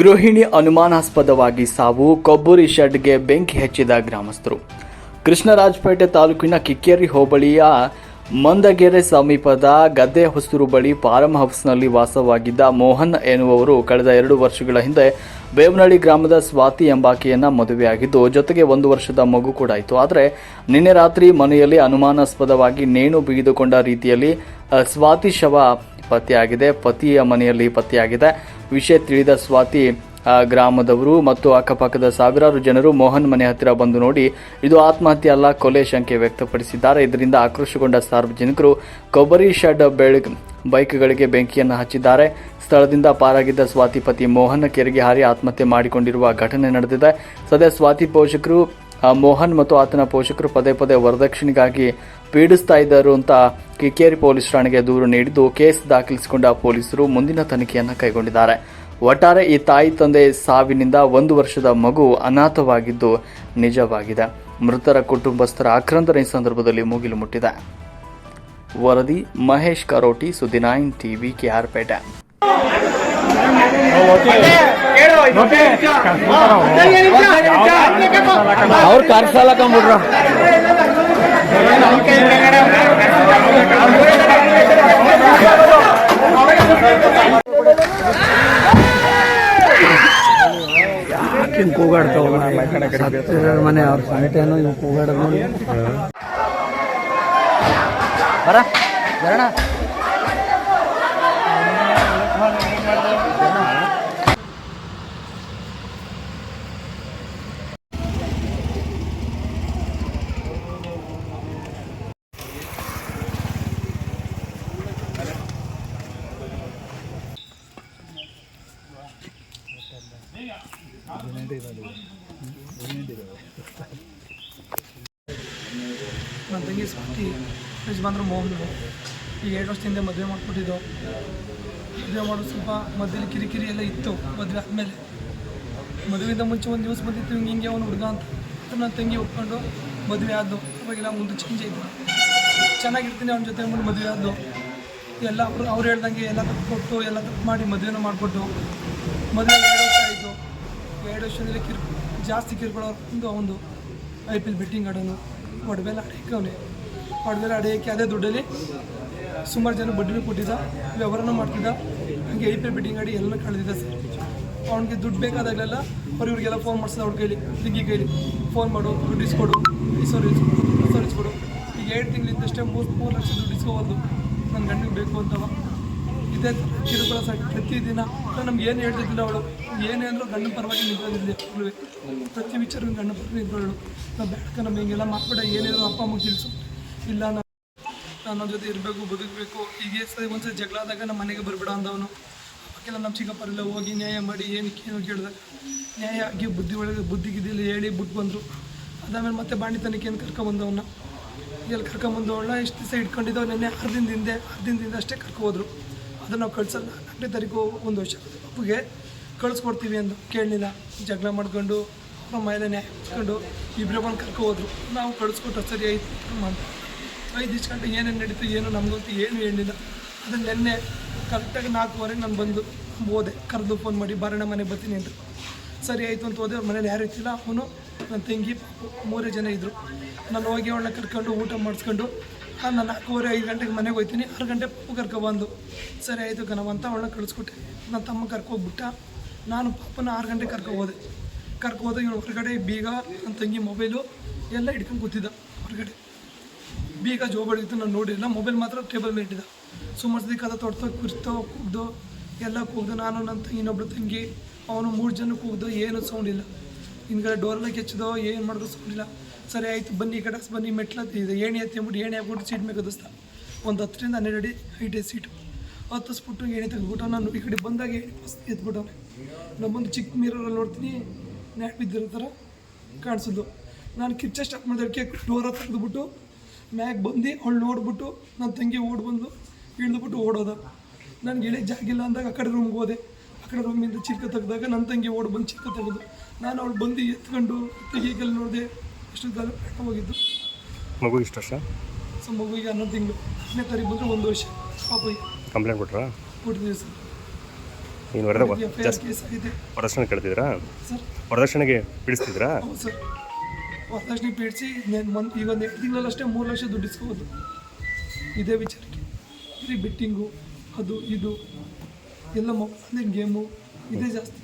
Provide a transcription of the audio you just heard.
ಗೃಹಿಣಿ ಅನುಮಾನಾಸ್ಪದವಾಗಿ ಸಾವು, ಕೊಬ್ಬರಿ ಶೆಡ್ಗೆ ಬೆಂಕಿ ಹೆಚ್ಚಿದ ಗ್ರಾಮಸ್ಥರು. ಕೃಷ್ಣರಾಜಪೇಟೆ ತಾಲೂಕಿನ ಕಿಕ್ಕೇರಿ ಹೋಬಳಿಯ ಮಂದಗೆರೆ ಸಮೀಪದ ಗದ್ದೆ ಹೊಸೂರು ಬಳಿ ಫಾರಂ ಹೌಸ್ನಲ್ಲಿ ವಾಸವಾಗಿದ್ದ ಮೋಹನ್ ಎನ್ನುವವರು ಕಳೆದ ಎರಡು ವರ್ಷಗಳ ಹಿಂದೆ ಬೇವನಹಳ್ಳಿ ಗ್ರಾಮದ ಸ್ವಾತಿ ಎಂಬಾಕೆಯನ್ನು ಮದುವೆಯಾಗಿದ್ದು, ಜೊತೆಗೆ ಒಂದು ವರ್ಷದ ಮಗು ಕೂಡ ಇತ್ತು. ಆದರೆ ನಿನ್ನೆ ರಾತ್ರಿ ಮನೆಯಲ್ಲಿ ಅನುಮಾನಾಸ್ಪದವಾಗಿ ನೇಣು ಬಿಗಿದುಕೊಂಡ ರೀತಿಯಲ್ಲಿ ಸ್ವಾತಿ ಶವ ಪತ್ತೆಯಾಗಿದೆ ಪತಿಯ ಮನೆಯಲ್ಲಿ ಪತ್ತೆಯಾಗಿದೆ ವಿಷಯ ತಿಳಿದ ಸ್ವಾತಿ ಗ್ರಾಮದವರು ಮತ್ತು ಅಕ್ಕಪಕ್ಕದ ಸಾವಿರಾರು ಜನರು ಮೋಹನ್ ಮನೆ ಹತ್ತಿರ ಬಂದು ನೋಡಿ, ಇದು ಆತ್ಮಹತ್ಯೆ ಅಲ್ಲ, ಕೊಲೆ ಶಂಕೆ ವ್ಯಕ್ತಪಡಿಸಿದ್ದಾರೆ. ಇದರಿಂದ ಆಕ್ರೋಶಗೊಂಡ ಸಾರ್ವಜನಿಕರು ಕೊಬ್ಬರಿ ಶೆಡ್ ಬೆಳಗ್ ಬೈಕ್ಗಳಿಗೆ ಬೆಂಕಿಯನ್ನು ಹಚ್ಚಿದ್ದಾರೆ. ಸ್ಥಳದಿಂದ ಪಾರಾಗಿದ್ದ ಸ್ವಾತಿ ಪತಿ ಮೋಹನ್ ಕೆರೆಗೆ ಹಾರಿ ಆತ್ಮಹತ್ಯೆ ಮಾಡಿಕೊಂಡಿರುವ ಘಟನೆ ನಡೆದಿದೆ. ಸದ್ಯ ಸ್ವಾತಿ ಪೋಷಕರು ಮೋಹನ್ ಮತ್ತು ಆತನ ಪೋಷಕರು ಪದೇ ಪದೇ ವರದಕ್ಷಿಣೆಗಾಗಿ ಪೀಡಿಸ್ತಾ ಇದ್ದರು ಅಂತ ಕಿಕ್ಕೇರಿ ಪೊಲೀಸ್ ಠಾಣೆಗೆ ದೂರು ನೀಡಿದ್ದು ಕೇಸ್ ದಾಖಲಿಸಿಕೊಂಡ ಪೊಲೀಸರು ಮುಂದಿನ ತನಿಖೆಯನ್ನು ಕೈಗೊಂಡಿದ್ದಾರೆ. ಒಟ್ಟಾರೆ ಈ ತಾಯಿ ತಂದೆ ಸಾವಿನಿಂದ ಒಂದು ವರ್ಷದ ಮಗು ಅನಾಥವಾಗಿದ್ದು ನಿಜವಾಗಿದೆ. ಮೃತರ ಕುಟುಂಬಸ್ಥರ ಆಕ್ರಂದನ ಈ ಸಂದರ್ಭದಲ್ಲಿ ಮುಗಿಲು ಮುಟ್ಟಿದೆ. ವರದಿ ಮಹೇಶ್ ಕರೋಟಿ ಸುದ್ದಿ ನೈನ್ ಟಿವಿ ಕೆಆರ್ಪೇಟೆ. ಅವ್ರು ಹಿಂಗೆ ಕೂಗಾಡ್ತಾವ ಮನೆ ಅವ್ರ ಸಂಗಟೇನು ಇವ್ ಕೂಗಾಡೋದು ನೋಡಿ. ಬರ ಬರೋಣ ನನ್ನ ತಂಗಿ ಸ್ವಾತಿ, ಯಜಮಾನ್ರು ಮೋಹನ್. ಈಗ ಎರಡು ವರ್ಷದಿಂದ ಮದುವೆ ಮಾಡಿಕೊಟ್ಟಿದ್ದು. ಮದುವೆ ಮಾಡೋದು ಸ್ವಲ್ಪ ಮದುವೆ ಕಿರಿಕಿರಿ ಎಲ್ಲ ಇತ್ತು, ಮದುವೆ ಆದಮೇಲೆ. ಮದುವೆಯಿಂದ ಮುಂಚೆ ಒಂದು ದಿವಸ ಬಂದಿತ್ತು, ಹಿಂಗೆ ಹಿಂಗೆ ಅವನು ಹುಡುಗ ಅಂತ. ನನ್ನ ತಂಗಿ ಒಪ್ಕೊಂಡು ಮದುವೆ ಆದ್ದು. ಇವಾಗೆಲ್ಲ ಮುಂದೆ ಚೇಂಜ್ ಆಯಿತು. ಚೆನ್ನಾಗಿರ್ತೀನಿ ಅವನ ಜೊತೆ ಮುಂದೆ ಮದುವೆ ಆದ್ದು. ಎಲ್ಲ ಅವರು, ಅವ್ರು ಹೇಳ್ದಂಗೆ ಎಲ್ಲ ತಪ್ಪು ಕೊಟ್ಟು ಎಲ್ಲ ತಪ್ಪು ಮಾಡಿ ಮದುವೆನ ಮಾಡಿಕೊಟ್ಟು ಮದುವೆ ಎರಡು ವರ್ಷ ಆಯಿತು. ಎರಡು ವರ್ಷದಲ್ಲಿ ಕಿರ್, ಜಾಸ್ತಿ ಕಿರುಕುಳ ಒಂದು ಐ ಪಿ ಎಲ್ ಬೆಟ್ಟಿಂಗ್ ಆಡೋನು ಒಡವೆಲ್ಲ ಅಡಿಯಕ್ಕೆ ಅವನೇ. ಒಡವೆಲ್ಲ ಅಡಿಯೋಕ್ಕೆ ಅದೇ ದುಡ್ಡಲ್ಲಿ ಸುಮಾರು ಜನ ಬಡ್ಡಿನೂ ಕೊಟ್ಟಿದ್ದ, ವ್ಯವಹಾರನೂ ಮಾಡ್ತಿದ್ದ. ಹಂಗೆ ಐ ಪಿ ಎಲ್ ಬೆಟ್ಟಿಂಗ್ ಆಡಿ ಎಲ್ಲ ಕಳೆದಿದ್ದ ಸರ್. ಅವ್ನಿಗೆ ದುಡ್ಡು ಬೇಕಾದಾಗಲೆಲ್ಲ ಅವ್ರು ಇವ್ರಿಗೆಲ್ಲ ಫೋನ್ ಮಾಡಿಸಿದ ಅವ್ರ ಕೈಲಿ, ಲಿಂಗಿ ಕೈಲಿ. ಫೋನ್ ಮಾಡು, ದುಡ್ಡು ಇಸ್ಕೊಡು, ಈ ಇಸ್ಕೊಡು ಸರ್ ಇಸ್ಕೊಡು. ಈಗ ಎರಡು ತಿಂಗಳಿಂದಷ್ಟೇ ಮೂರು ಮೂರು ಲಕ್ಷ ದುಡ್ಡು ಇಸ್ಕೋಬಾರ್ದು. ನನ್ನ ಗಂಡಿಗೆ ಬೇಕು ಅಂತವ. ಇದೇ ಕಿರುಕುಳ ಪ್ರತಿದಿನ. ನಮ್ಗೆ ಏನು ಹೇಳ್ತಿದ್ದಿಲ್ಲ ಅವಳು? ಏನೇ ಅಂದರೂ ಗಂಡು ಪರವಾಗಿ ಅವಳು ಪ್ರತಿ ವಿಚಾರ ಗಂಡು ಪರವಾಗಿ ನಿಂತವಳು ನಾವು ಬೇಡಕ ನಮ್ಮ ಹಿಂಗೆಲ್ಲ ಮಾಡ್ಬೇಡ. ಏನೇನೋ ಅಪ್ಪ, ಅಮ್ಮ ತಿಳಿಸು ಇಲ್ಲ ನಾನು ನನ್ನ ಜೊತೆ ಇರಬೇಕು, ಬದುಕಬೇಕು. ಹೀಗೆ ಸರಿ, ಒಂದ್ಸರಿ ಜಗಳ ಆದಾಗ ನಮ್ಮ ಮನೆಗೆ ಬರಬೇಡ ಅಂದವನು. ಅವಾಗೆಲ್ಲ ನಮ್ಮ ಚಿಕ್ಕಪ್ಪರೆಲ್ಲ ಹೋಗಿ ನ್ಯಾಯ ಮಾಡಿ ಏನಕ್ಕೆ ಕೇಳು ಕೇಳ್ದೆ. ನ್ಯಾಯ ಆಗಿ ಬುದ್ಧಿ ಒಳಗೆ, ಬುದ್ಧಿಗಿದ್ದಿಲ್ಲ ಹೇಳಿ ಬಿಟ್ಟು ಬಂದರು. ಅದಾದಮೇಲೆ ಮತ್ತೆ ಬಾಣಿ ತನಿಖೆಯನ್ನು ಕರ್ಕೊಂಬಂದವನ್ನ ಎಲ್ಲಿ ಕರ್ಕೊಂಬಂದವಳ ಎಷ್ಟು ದಿವಸ ಇಟ್ಕೊಂಡಿದ್ದವು ನೆನ್ನೆ ಆರು ದಿನದಿಂದ ಆರು ದಿನದಿಂದ ಅಷ್ಟೇ ಕರ್ಕೊಬೋದ್ರು ಅದನ್ನು ನಾವು ಕಳ್ಸಲ್ಲ. ಹತ್ತನೇ ತಾರೀಕು ಒಂದು ವರ್ಷ. ಅಪ್ಪಗೆ ಕಳಿಸ್ಕೊಡ್ತೀವಿ ಅಂದು ಕೇಳಲಿಲ್ಲ. ಜಗಳ ಮಾಡ್ಕೊಂಡು ನಮ್ಮ ಮೇಲೆ ನ್ಯಾಯ ಇಬ್ಬರೇ ಬಂದು ಕರ್ಕೊಬೋದ್ರು ನಾವು ಕಳಿಸ್ಕೊಟ್ರೆ ಸರಿ ಐದು ಅಂತ ಐದು ಇಷ್ಟು ಗಂಟೆ ಏನೇನು ನಡೀತು, ಏನು ನಮಗಂತೂ ಏನು ಹೇಳಿಲ್ಲ ಅದು ನಿನ್ನೆ ಕರೆಕ್ಟಾಗಿ ನಾಲ್ಕೂವರೆಗೆ ನಾನು ಬಂದು ಹೋದೆ. ಕರೆದು ಫೋನ್ ಮಾಡಿ ಬರೋಣ ಮನೆಗೆ ಬರ್ತೀನಿ ಅಂತ ಸರಿ ಆಯಿತು ಅಂತ ಹೋದೆ. ಅವ್ರ ಮನೇಲಿ ಯಾರು ಇರ್ತಿಲ್ಲ. ಅವನು, ನನ್ನ ತಂಗಿ ಮೂರೇ ಜನ ಇದ್ದರು ನಾನು ಹೋಗಿ ಅವಳನ್ನ ಕರ್ಕೊಂಡು ಊಟ ಮಾಡಿಸ್ಕೊಂಡು ನಾನು ನಾಲ್ಕೂವರೆ, ಐದು ಗಂಟೆಗೆ ಮನೆಗೆ ಹೋಗ್ತೀನಿ. ಆರು ಗಂಟೆ ಪಾಪು ಕರ್ಕೊಬಂದು ಸರಿ ಆಯಿತು ಕಣವ ಅಂತ ಅವಳನ್ನ ಕಳಿಸ್ಕೊಟ್ಟೆ. ನನ್ನ ತಮ್ಮ ಕರ್ಕೋಗ್ಬಿಟ್ಟ. ನಾನು ಪಾಪನ ಆರು ಗಂಟೆಗೆ ಕರ್ಕೊಬೋದೆ ಕರ್ಕೊ ಹೋದಾಗ ಇವನು ಹೊರಗಡೆ, ಬೀಗ ನನ್ನ ತಂಗಿ ಮೊಬೈಲು ಎಲ್ಲ ಹಿಡ್ಕೊಂಡು ಕೂತಿದ್ದ ಹೊರಗಡೆ. ಬೀಗ ಜೋಬಡಿತ್ತು ನಾನು ನೋಡಿಲ್ಲ ಮೊಬೈಲ್ ಮಾತ್ರ ಟೇಬಲ್ ಮೇಲೆ ಇಟ್ಟಿದ್ದ. ಸುಮಾರು ಸದಿ ಕದ ತೊಡ್ತೋ, ಕುರ್ತೋ, ಕೂಗ್ದು, ಎಲ್ಲ ಕೂಗ್ದು. ನಾನು ನನ್ನ ತಂಗಿ, ಇನ್ನೊಬ್ಳು ತಂಗಿ, ಅವನು ಮೂರು ಜನ ಕೂಗ್ದು, ಏನು ಸೌಂಡ್ ಇಲ್ಲ. ಹಿಂದ್ಗಡೆ ಡೋರೆಲ್ಲ ಕೆಚ್ಚಿದೋ, ಏನು ಮಾಡಿದ್ರು ಸೌಂಡ್ ಇಲ್ಲ. ಸರಿ ಆಯಿತು, ಬನ್ನಿ ಈ ಬನ್ನಿ ಮೆಟ್ಲು ಇದು ಏಣಿ ಹತ್ತಿ ಅಂದ್ಬಿಟ್ಟು ಏಣಿ ಹಾಕ್ಬಿಟ್ಟು ಸೀಟ್ ಮೇಲೆ ಗದಿಸ್ದ ಒಂದು ಹತ್ತರಿಂದ ಹನ್ನೆರಡು ಅಡಿ ಹೈಟ್ ಸೀಟು ಹತ್ತಿಸ್ಬಿಟ್ಟು ಏಣಿ ತೆಗೆದ್ಬಿಟ್ಟು ನಾನು ಈ ಕಡೆ ಬಂದಾಗ ಏಣಿ ಫಸ್ಟ್ ಎತ್ಬಿಟ್ಟವನೆ. ನಮ್ಮೊಂದು ಚಿಕ್ಕ ಮೀರಲ್ಲಿ ನೋಡ್ತೀನಿ ನ್ಯಾಟ್ ಬಿದ್ದಿರೋ ಥರ ಕಾಣಿಸಿದ್ಲು ನಾನು ಕಿಚ್ಚ ಸ್ಟಾರ್ಟ್ ಡೋರ್ ಡೋರ ತೆಗೆದ್ಬಿಟ್ಟು, ಮ್ಯಾಗ್ ಬಂದು ಅವಳು ನೋಡ್ಬಿಟ್ಟು ನನ್ನ ತಂಗಿ ಓಡ್ ಬಂದು ಇಳಿದ್ಬಿಟ್ಟು ಓಡೋದ. ನನಗೆ ಇಳಿ ಜಾಗಿಲ್ಲ ಅಂದಾಗ ಆ ಕಡೆ ರೂಮ್ಗೆ ಹೋದೆ. ಆ ಕಡೆ ರೂಮಿಂದ ಚಿಕ್ಕ ತೆಗೆದಾಗ ನನ್ನ ತಂಗಿ ಓಡ್ ಬಂದು ಚಿಕ್ಕ ತೆಗೆದು, ನಾನು ಅವಳು ಬಂದು ಎತ್ಕೊಂಡು ತೆಗಿಗೆಲ್ಲ ನೋಡಿದೆ. ಪ್ರಾಣ ಹೋಗಿದ್ದು ಮಗು ಇಷ್ಟು ವರ್ಷ? ಸೊ ಮಗುವಿಗೆ ಹನ್ನೊಂದು ತಿಂಗಳು. ಹತ್ತನೇ ತಾರೀಕು ಬಂದರೆ ಒಂದು ವರ್ಷ. ಪಾಪಿಗೆ ಕಂಪ್ಲೇಂಟ್ ಕೊಟ್ರಾ? ಕೊಟ್ಟಿದ್ದೀವಿ ಸರ್. ನೀನು ವರದ ಜಾಸ್ತಿ ಕೇಸ್ ಆಗಿದೆ. ವರದಕ್ಷಿಣೆ ಕೇಳ್ತಿದ್ರಾ ಸರ್. ವರದಕ್ಷಿಣೆಗೆ ಪೀಡಿಸ್ತಿದ್ರಾ ಹೌದು ಸರ್. ವರದಕ್ಷಿಣೆ ಪೀಡಿಸಿ ಮನ್ ಈಗ ಒಂದು ಎರಡು ತಿಂಗಳಲ್ಲಷ್ಟೇ ಮೂರು ಲಕ್ಷ ದುಡ್ಡು ಇಸ್ಕೋಬೋದು. ಇದೇ ವಿಚಾರಕ್ಕೆ. ಬರೀ ಬೆಟ್ಟಿಂಗು ಅದು ಇದು ಎಲ್ಲ ಮೊಬೈಲ್ ಗೇಮು ಇದೇ ಜಾಸ್ತಿ.